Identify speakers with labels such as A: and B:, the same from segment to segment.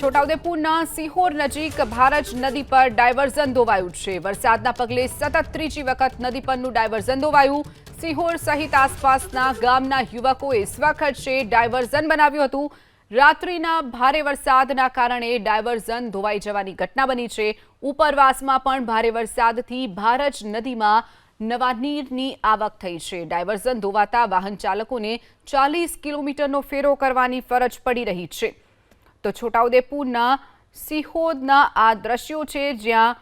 A: છોટાઉદેપુરના સિહોર નજીક ભારજ નદી પર ડાયવર્ઝન ધોવાયું છે. વરસાદના પગલે સતત ત્રીજી વખત નદી પરનું ડાયવર્ઝન ધોવાયું. સિહોર સહિત આસપાસના ગામના યુવકોએ સ્વખર્ચે ડાયવર્ઝન બનાવ્યું હતું. રાત્રિના ભારે વરસાદના કારણે ડાયવર્ઝન ધોવાઈ જવાની ઘટના બની છે. ઉપરવાસમાં પણ ભારે વરસાદથી ભારજ નદીમાં નવા નીરની આવક થઈ છે. ડાયવર્ઝન ધોવાતા વાહન ચાલકોને ચાલીસ કિલોમીટરનો ફેરો કરવાની ફરજ પડી રહી છે. તો છોટાઉદેપુરના સિહોદના આ દ્રશ્યો છે જ્યાં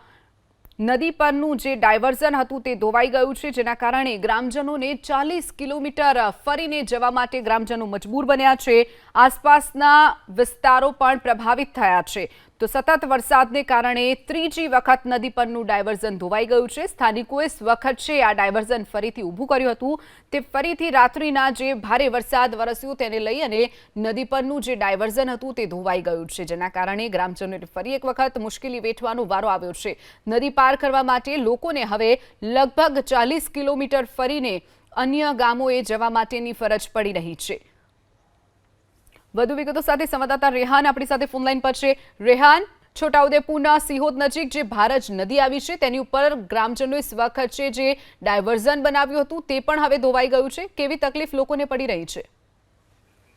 A: નદી પરનું જે ડાયવર્ઝન હતું તે ધોવાઈ ગયું છે, જેના કારણે ગ્રામજનોને ચાલીસ કિલોમીટર ફરીને જવા માટે ગ્રામજનો મજબૂર બન્યા છે. આસપાસના વિસ્તારો પણ પ્રભાવિત થયા છે. તો સતત વરસાદને કારણે ત્રીજી વખત નદી પરનું ડાયવર્ઝન ધોવાઈ ગયું છે. સ્થાનિકોએ સ્વખર્ચે આ ડાયવર્ઝન ફરીથી ઊભું કર્યું હતું. તે ફરીથી રાત્રિના જે ભારે વરસાદ વરસ્યો તેને લઈ અને નદી પરનું જે ડાયવર્ઝન હતું તે ધોવાઈ ગયું છે, જેના કારણે ગ્રામજનોને ફરી એક વખત મુશ્કેલી વેઠવાનો વારો આવ્યો છે. નદી પાર કરવા માટે લોકોને હવે લગભગ ચાલીસ કિલોમીટર ફરીને અન્ય ગામોએ જવા માટેની ફરજ પડી રહી છે. વધુ વિગતો સાથે સંવાદદાતા રેહાન આપણી સાથે ફોનલાઈન પર છે. રેહાન, છોટાઉદેપુરના સિહોદ નજીક જે ભારજ નદી આવી છે, તેની ઉપર ગ્રામજનોએ સ્વખર્ચે જે ડાયવર્ઝન બનાવ્યું હતું, તે પણ હવે ધોવાઈ ગયું છે. કેવી તકલીફ લોકોને પડી રહી છે?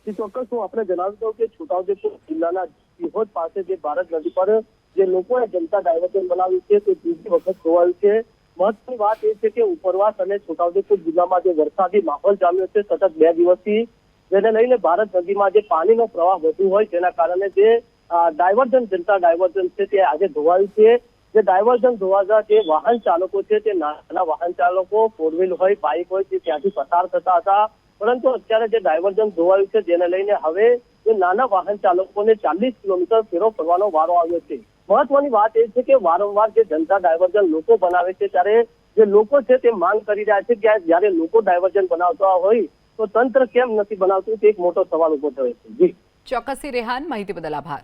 B: ચોક્કસ. હું આપણે જણાવી દઉં કે છોટાઉદેપુર જિલ્લાના સિહોદ પાસે જે ભારત નદી પર જે લોકોએ જનતા ડાયવર્ઝન બનાવ્યું છે, તે બીજી વખત ધોવાયું છે. મહત્વની વાત એ છે કે ઉપરવાસ અને છોટાઉદેપુર જિલ્લામાં જે વરસાદી માહોલ જામ્યો છે, સતત બે દિવસથી જેને લઈને ભારત નદીમાં જે પાણીનો પ્રવાહ વધુ હોય તેના કારણે જે ડાયવર્ઝન જનતા ડાયવર્ઝન છે તે આજે ધોવાયું છે. જે ડાયવર્ઝન ધોવાતા જે વાહન ચાલકો છે તે નાના વાહન ચાલકો ફોર વ્હીલ હોય બાઇક હોય, તે ત્યાંથી પસાર થતા હતા. પરંતુ અત્યારે જે ડાયવર્ઝન ધોવાયું છે જેને લઈને હવે જે નાના વાહન ચાલકોને ચાલીસ કિલોમીટર ફેરો ફરવાનો વારો આવ્યો છે. મહત્વની વાત એ છે કે વારંવાર જે જનતા ડાયવર્ઝન લોકો બનાવે છે, ત્યારે જે લોકો છે તે માંગ કરી રહ્યા છે કે જ્યારે લોકો ડાયવર્ઝન બનાવતા હોય તો તંત્ર કેમ નથી બનાવતું? તે એક મોટો સવાલ ઊભો થયો છે. જી.
A: ચોક્કસથી રેહાન, માહિતી બદલ આભાર.